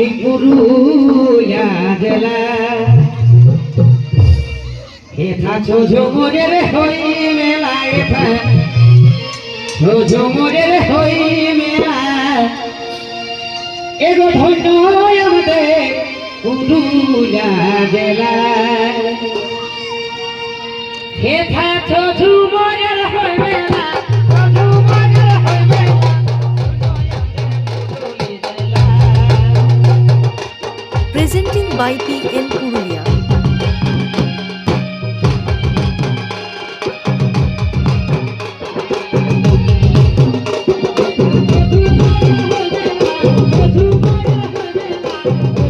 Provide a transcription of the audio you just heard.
এই পুরুলিয়া জেলা হেথা ঝোঝমরের হই মেলা এথা ঝোঝমরের হই মেলা এগো ধন্য আমাদের পুরুলিয়া জেলা হেথা ঝোঝমরের Presenting by PL Purulia. Thank